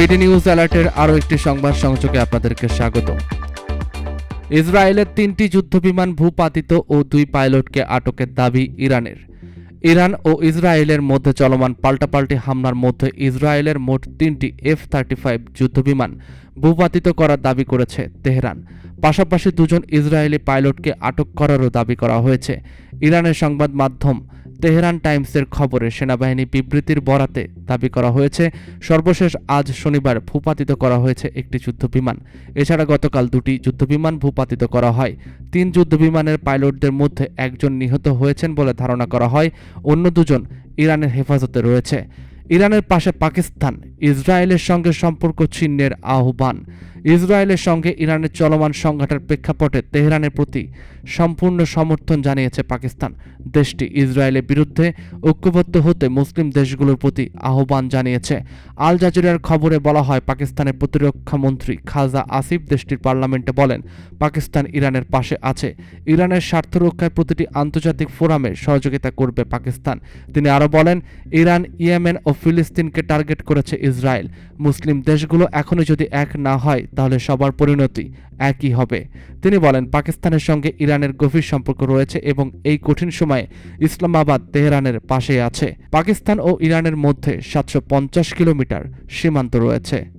PD news অ্যালার্টের আরও একটি সংবাদ সংযোগে আপনাদেরকে স্বাগত। ইসরায়েলের তিনটি যুদ্ধবিমান ভূপাতিত ও দুই পাইলটকে আটকের দাবি ইরানের। ইরান ও ইসরায়েলের মধ্যে চলমান পাল্টাপাল্টি হামলার মধ্যে ইসরায়েলের মোট তিনটি এফ থার্টি ফাইভ যুদ্ধবিমান ভূপাতিত করার দাবি করেছে তেহরান। পাশাপাশি দুজন ইসরায়েলি পাইলটকে আটক করারও দাবি করা হয়েছে। ইরানের সংবাদ মাধ্যম তেহরান টাইমসের খবরে সেনাবাহিনী বিবৃতির বরাতে দাবি করা হয়েছে, সর্বশেষ আজ শনিবার ভূপাতিত করা হয়েছে একটি যুদ্ধবিমান। এছাড়া গতকাল দুটি যুদ্ধবিমান ভূপাতিত করা হয়। তিন যুদ্ধবিমানের পাইলটদের মধ্যে একজন নিহত হয়েছেন বলে ধারণা করা হয়, অন্য দুজন ইরানের হেফাজতে রয়েছে। ইরানের পাশে পাকিস্তান, ইসরায়েলের সঙ্গে সম্পর্ক ছিন্নের আহ্বান। ইসরায়েলের সঙ্গে ইরানের চলমান সংঘাতের প্রেক্ষাপটে তেহরানের প্রতি সম্পূর্ণ সমর্থন জানিয়েছে পাকিস্তান। দেশটি ইসরায়েলের বিরুদ্ধে ঐক্যবদ্ধ হতে মুসলিম দেশগুলোর প্রতি আহ্বান জানিয়েছে। আল জাজিরার খবরে বলা হয়, পাকিস্তানের প্রতিরক্ষা মন্ত্রী খাজা আসিফ দেশটির পার্লামেন্টে বলেন, পাকিস্তান ইরানের পাশে আছে। ইরানের স্বার্থ রক্ষায় প্রতিটি আন্তর্জাতিক ফোরামে সহযোগিতা করবে পাকিস্তান। তিনি আরও বলেন, ইরান, ইয়েমেন ও ফিলিস্তিনকে টার্গেট করেছে ইসরায়েল। মুসলিম দেশগুলো এখনই যদি এক না হয় তাহলে সবার পরিণতি একই হবে। তিনি বলেন, পাকিস্তানের সঙ্গে ইরানের গভীর সম্পর্ক রয়েছে এবং এই কঠিন সময়ে ইসলামাবাদ তেহরানের পাশে আছে। পাকিস্তান ও ইরানের মধ্যে সাতশো পঞ্চাশ কিলোমিটার সীমান্ত রয়েছে।